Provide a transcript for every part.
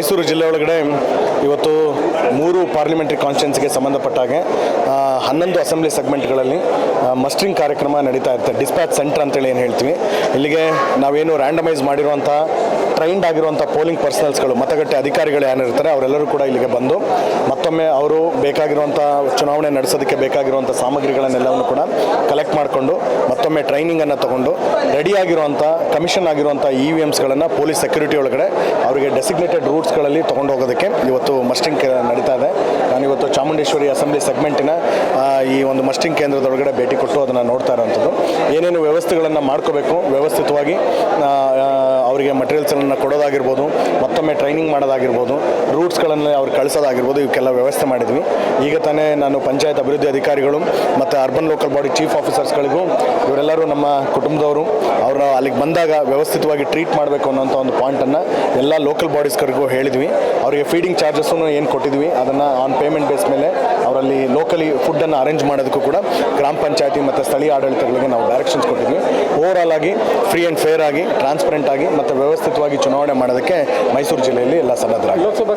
ಮೈಸೂರು ಜಿಲ್ಲೆ ಒಳಗಡೆ ಇವತ್ತು ಮೂರು ಪಾರ್ಲಿಮೆಂಟ್ರಿ ಕಾನ್ಸ್ಟಿಟ್ಯೂನ್ಸಿಗೆ ಸಂಬಂಧಪಟ್ಟ ಹಾಗೆ ಹನ್ನೊಂದು ಅಸೆಂಬ್ಲಿ ಸೆಗ್ಮೆಂಟ್ಗಳಲ್ಲಿ ಮಸ್ಟ್ರಿಂಗ್ ಕಾರ್ಯಕ್ರಮ ನಡೀತಾ ಇರುತ್ತೆ. ಡಿಸ್ಪ್ಯಾಚ್ ಸೆಂಟರ್ ಅಂತೇಳಿ ಏನು ಹೇಳ್ತೀವಿ. ಇಲ್ಲಿಗೆ ನಾವೇನು ರ್ಯಾಂಡಮೈಸ್ ಮಾಡಿರುವಂಥ ಟ್ರೈನ್ಡ್ ಆಗಿರುವಂಥ ಪೋಲಿಂಗ್ ಪರ್ಸನಲ್ಸ್ಗಳು ಮತಗಟ್ಟೆ ಅಧಿಕಾರಿಗಳು ಏನಿರ್ತಾರೆ ಅವರೆಲ್ಲರೂ ಕೂಡ ಇಲ್ಲಿಗೆ ಬಂದು ಮತ್ತೊಮ್ಮೆ ಅವರು ಬೇಕಾಗಿರುವಂಥ ಚುನಾವಣೆ ನಡೆಸೋದಕ್ಕೆ ಬೇಕಾಗಿರುವಂಥ ಸಾಮಗ್ರಿಗಳನ್ನೆಲ್ಲವನ್ನು ಕೂಡ ಕಲೆಕ್ಟ್ ಮಾಡಿಕೊಂಡು ಮತ್ತೊಮ್ಮೆ ಟ್ರೈನಿಂಗನ್ನು ತಗೊಂಡು ರೆಡಿಯಾಗಿರುವಂಥ ಕಮಿಷನ್ ಆಗಿರುವಂಥ ಇ ವಿ ಎಮ್ಸ್ಗಳನ್ನು ಪೊಲೀಸ್ ಸೆಕ್ಯೂರಿಟಿ ಒಳಗಡೆ ಅವರಿಗೆ ಡೆಸಿಗ್ನೇಟೆಡ್ ರೂಟ್ಸ್ಗಳಲ್ಲಿ ತೊಗೊಂಡು ಹೋಗೋದಕ್ಕೆ ಇವತ್ತು ಮಸ್ಟಿಂಗ್ ನಡೀತಾ ಇದೆ. ಚಾಮುಂಡೇಶ್ವರಿ ಅಸೆಂಬ್ಲಿ ಸೆಗ್ಮೆಂಟಿನ ಈ ಒಂದು ಮಸ್ಟಿಂಗ್ ಕೇಂದ್ರದೊಳಗಡೆ ಭೇಟಿ ಕೊಟ್ಟು ಅದನ್ನು ನೋಡ್ತಾ ಇರೋಂಥದ್ದು. ಏನೇನು ವ್ಯವಸ್ಥೆಗಳನ್ನು ಮಾಡ್ಕೋಬೇಕು, ವ್ಯವಸ್ಥಿತವಾಗಿ ಅವರಿಗೆ ಮಟೀರಿಯಲ್ಸ್ಗಳನ್ನು ಕೊಡೋದಾಗಿರ್ಬೋದು, ಮತ್ತೊಮ್ಮೆ ಟ್ರೈನಿಂಗ್ ಮಾಡೋದಾಗಿರ್ಬೋದು ರೂಟ್ಸ್ಗಳನ್ನು ಅವ್ರು ಕಳಿಸೋದಾಗಿರ್ಬೋದು, ಇವಕ್ಕೆಲ್ಲ ವ್ಯವಸ್ಥೆ ಮಾಡಿದ್ವಿ. ಈಗ ತಾನೇ ನಾನು ಪಂಚಾಯತ್ ಅಭಿವೃದ್ಧಿ ಅಧಿಕಾರಿಗಳು ಮತ್ತು ಅರ್ಬನ್ ಲೋಕಲ್ ಬಾಡಿ ಚೀಫ್ ಆಫೀಸರ್ಸ್ಗಳಿಗೂ ಇವರೆಲ್ಲರೂ ನಮ್ಮ ಕುಟುಂಬದವರು, ಅವರು ಅಲ್ಲಿಗೆ ಬಂದಾಗ ವ್ಯವಸ್ಥಿತವಾಗಿ ಟ್ರೀಟ್ ಮಾಡಬೇಕು ಅನ್ನೋಂಥ ಒಂದು ಪಾಯಿಂಟನ್ನು ಎಲ್ಲ ಲೋಕಲ್ ಬಾಡೀಸ್ಗಳಿಗೂ ಹೇಳಿದ್ವಿ. ಅವರಿಗೆ ಫೀಡಿಂಗ್ ಚಾರ್ಜಸ್ಸನ್ನು ಏನು ಕೊಟ್ಟಿದ್ವಿ, ಅದನ್ನು ಆನ್ ಪೇಮೆಂಟ್ ಬೇಸ್ ಮೇಲೆ ಅವರಲ್ಲಿ ಲೋಕಲಿ ಫುಡ್ಡನ್ನು ಅರೇಂಜ್ ಮಾಡೋದಕ್ಕೂ ಕೂಡ ಗ್ರಾಮ ಪಂಚಾಯತಿ ಮತ್ತು ಸ್ಥಳೀಯ ಆಡಳಿತಗಳಿಗೆ ನಾವು ಡೈರೆಕ್ಷನ್ಸ್ ಕೊಟ್ಟಿದ್ವಿ. ಓವರಾಲ್ ಆಗಿ ಫ್ರೀ ಆ್ಯಂಡ್ ಫೇರ್ ಆಗಿ ಟ್ರಾನ್ಸ್ಪರೆಂಟ್ ಆಗಿ ಮತ್ತು ವ್ಯವಸ್ಥಿತವಾಗಿ ಚುನಾವಣೆ ಮಾಡೋದಕ್ಕೆ ಮೈಸೂರು ಜಿಲ್ಲೆಯಲ್ಲಿ ಎಲ್ಲ ಸನ್ನದ್ಧರಾಗಿ ಲೋಕಸಭಾ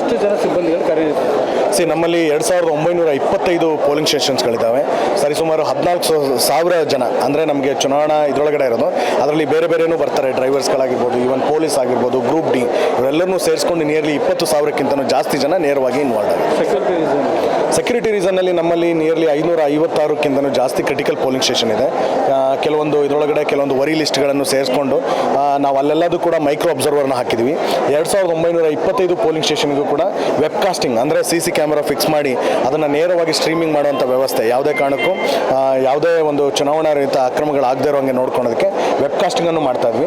ಎಷ್ಟು ಜನ ಸಿಬ್ಬಂದಿಗಳು ಕರೆದಿದ್ದಾರೆ ಸಿ, ನಮ್ಮಲ್ಲಿ ಎರಡು ಸಾವಿರದ ಒಂಬೈನೂರ ಇಪ್ಪತ್ತೈದು ಪೋಲಿಂಗ್ ಸ್ಟೇಷನ್ಸ್ಗಳಿದ್ದಾವೆ. ಸರಿಸುಮಾರು ಹದಿನಾಲ್ಕು ಸಾವಿರ ಜನ, ಅಂದರೆ ನಮಗೆ ಚುನಾವಣಾ ಇದರೊಳಗಡೆ ಇರೋದು. ಅದರಲ್ಲಿ ಬೇರೆ ಬೇರೆಯೂ ಬರ್ತಾರೆ, ಡ್ರೈವರ್ಸ್ಗಳಾಗಿರ್ಬೋದು, ಈವನ್ ಪೊಲೀಸ್ ಆಗಿರ್ಬೋದು, ಗ್ರೂಪ್ ಡಿ ಇವರೆಲ್ಲರನ್ನೂ ಸೇರಿಸ್ಕೊಂಡು ನಿಯರ್ಲಿ ಇಪ್ಪತ್ತು ಸಾವಿರಕ್ಕಿಂತಲೂ ಜಾಸ್ತಿ ಜನ ನೇರವಾಗಿ ಇನ್ವಾಲ್ವ್ ಆಗಿದೆ ಸೆಕ್ಯೂರಿಟಿ ರೀಸನ್ ಸೆಕ್ಯೂರಿಟಿ ರೀಸನ್ನಲ್ಲಿ ನಮ್ಮಲ್ಲಿ ನಿಯರ್ಲಿ ಐನೂರ ಐವತ್ತಾರಕ್ಕಿಂತನೂ ಜಾಸ್ತಿ ಕ್ರಿಟಿಕಲ್ ಪೋಲಿಂಗ್ ಸ್ಟೇಷನ್ ಇದೆ. ಕೆಲವೊಂದು ಇದರೊಳಗಡೆ ಕೆಲವೊಂದು ವರಿ ಲಿಸ್ಟ್ಗಳನ್ನು ಸೇರಿಸ್ಕೊಂಡು ನಾವು ಅಲ್ಲೆಲ್ಲದೂ ಕೂಡ ಮೈಕ್ರೋ ಅಬ್ಸರ್ವರ್ನ ಹಾಕಿದ್ವಿ. ಎರಡು ಸಾವಿರದ ಒಂಬೈನೂರ ಇಪ್ಪತ್ತೈದು ಪೋಲಿಂಗ್ ಸ್ಟೇಷನ್ಗೂ ಕೂಡ ವೆಬ್ ಕಾಸ್ಟಿಂಗ್ ಅಂದರೆ ಸಿ ಸಿ ಕ್ಯಾಮೆರಾ ಫಿಕ್ಸ್ ಮಾಡಿ ಅದನ್ನು ನೇರವಾಗಿ ಸ್ಟ್ರೀಮಿಂಗ್ ಮಾಡುವಂಥ ವ್ಯವಸ್ಥೆ ಯಾವುದೇ ಕಾರಣಕ್ಕೂ ಯಾವುದೇ ಒಂದು ಚುನಾವಣಾ ರಹಿತ ಅಕ್ರಮಗಳಾಗದೇ ಇರೋ ಹಂಗೆ ನೋಡ್ಕೊಳೋದಕ್ಕೆ ವೆಬ್ ಕಾಸ್ಟಿಂಗನ್ನು ಮಾಡ್ತಾ ಇದ್ವಿ.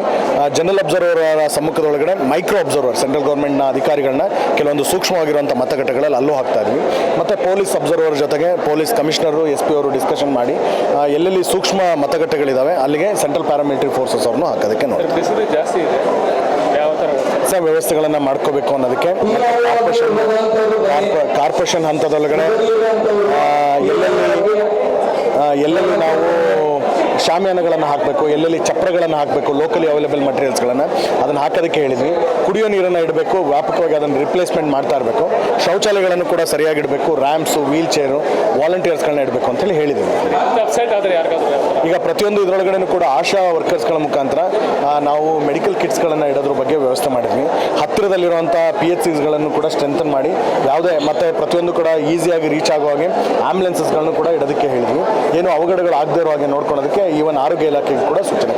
ಜನರಲ್ ಅಬ್ಸರ್ವರ್ ಸಮ್ಮುಖದೊಳಗಡೆ ಮೈಕ್ರೋ ಅಬ್ಸರ್ವರ್ ಸೆಂಟ್ರಲ್ ಗೌರ್ಮೆಂಟ್ನ ಅಧಿಕಾರಿಗಳನ್ನ ಕೆಲವೊಂದು ಸೂಕ್ಷ್ಮವಾಗಿರುವಂಥ ಮತಗಟ್ಟೆಗಳಲ್ಲಿ ಅಲ್ಲೂ ಹಾಕ್ತಾ ಇದ್ವಿ. ಮತ್ತು ಪೊಲೀಸ್ ಅಬ್ಸರ್ವರ್ ಜೊತೆಗೆ ಪೊಲೀಸ್ ಕಮಿಷನರು ಎಸ್ ಪಿ ಅವರು ಡಿಸ್ಕಷನ್ ಮಾಡಿ ಎಲ್ಲೆಲ್ಲಿ ಸೂಕ್ಷ್ಮ ಮತಗಟ್ಟೆಗಳಿದ್ದಾವೆ ಅಲ್ಲಿಗೆ ಸೆಂಟ್ರಲ್ ಪ್ಯಾರಾಮಿಲಿಟರಿ ಫೋರ್ಸಸ್ ಅವ್ರನ್ನು ಹಾಕೋದಕ್ಕೆ ನೋಡಿ ಬಿಸಿಲು ಜಾಸ್ತಿ ಇದೆ. ಯಾವ ಥರ ಹೊಸ ವ್ಯವಸ್ಥೆಗಳನ್ನು ಮಾಡ್ಕೋಬೇಕು ಅನ್ನೋದಕ್ಕೆ ಕಾರ್ಪೊರೇಷನ್ ಕಾರ್ಪ- ಹಂತದೊಳಗಡೆ ಎಲ್ಲೆಲ್ಲಿ ಎಲ್ಲೆಲ್ಲಿ ನಾವು ಶಾಮಿಯಾನಗಳನ್ನು ಹಾಕಬೇಕು ಎಲ್ಲೆಲ್ಲಿ ಚಪ್ರಗಳನ್ನು ಹಾಕಬೇಕು ಲೋಕಲಿ ಅವೈಲೇಬಲ್ ಮಟೀರಿಯಲ್ಸ್ಗಳನ್ನು ಅದನ್ನು ಹಾಕೋದಕ್ಕೆ ಹೇಳಿದ್ವಿ. ಕುಡಿಯೋ ನೀರನ್ನು ಇಡಬೇಕು ವ್ಯಾಪಕವಾಗಿ ಅದನ್ನು ರಿಪ್ಲೇಸ್ಮೆಂಟ್ ಮಾಡ್ತಾ ಇರಬೇಕು. ಶೌಚಾಲಯಗಳನ್ನು ಕೂಡ ಸರಿಯಾಗಿ ಇಡಬೇಕು ರ್ಯಾಂಪ್ಸು ವೀಲ್ ಚೇರು ವಾಲಂಟಿಯರ್ಸ್ಗಳನ್ನ ಇಡಬೇಕು ಅಂತೇಳಿ ಹೇಳಿದ್ವಿ. ಈಗ ಪ್ರತಿಯೊಂದು ಇದರೊಳಗಡೆನೂ ಕೂಡ ಆಶಾ ವರ್ಕರ್ಸ್ಗಳ ಮುಖಾಂತರ ನಾವು ಮೆಡಿಕಲ್ ಕಿಟ್ಸ್ಗಳನ್ನು ಇಡೋದ್ರ ಬಗ್ಗೆ ವ್ಯವಸ್ಥೆ ಮಾಡಿದ್ವಿ. ಹತ್ತಿರದಲ್ಲಿರುವಂಥ ಪಿ ಎಚ್ ಸಿಸ್ಗಳನ್ನು ಕೂಡ ಸ್ಟ್ರೆಂಥನ್ ಮಾಡಿ ಯಾವುದೇ ಮತ್ತು ಪ್ರತಿಯೊಂದು ಕೂಡ ಈಸಿಯಾಗಿ ರೀಚ್ ಆಗುವ ಹಾಗೆ ಆಂಬ್ಯುಲೆನ್ಸಸ್ಗಳನ್ನು ಕೂಡ ಇಡೋದಕ್ಕೆ ಹೇಳಿದ್ವಿ. ಏನು ಅವಘಡಗಳು ಆಗದೇ ಇರೋ ಹಾಗೆ ನೋಡ್ಕೊಳ್ಳೋದಕ್ಕೆ ಈವನ್ ಆರೋಗ್ಯ ಇಲಾಖೆಗೆ ಕೂಡ ಸೂಚನೆ.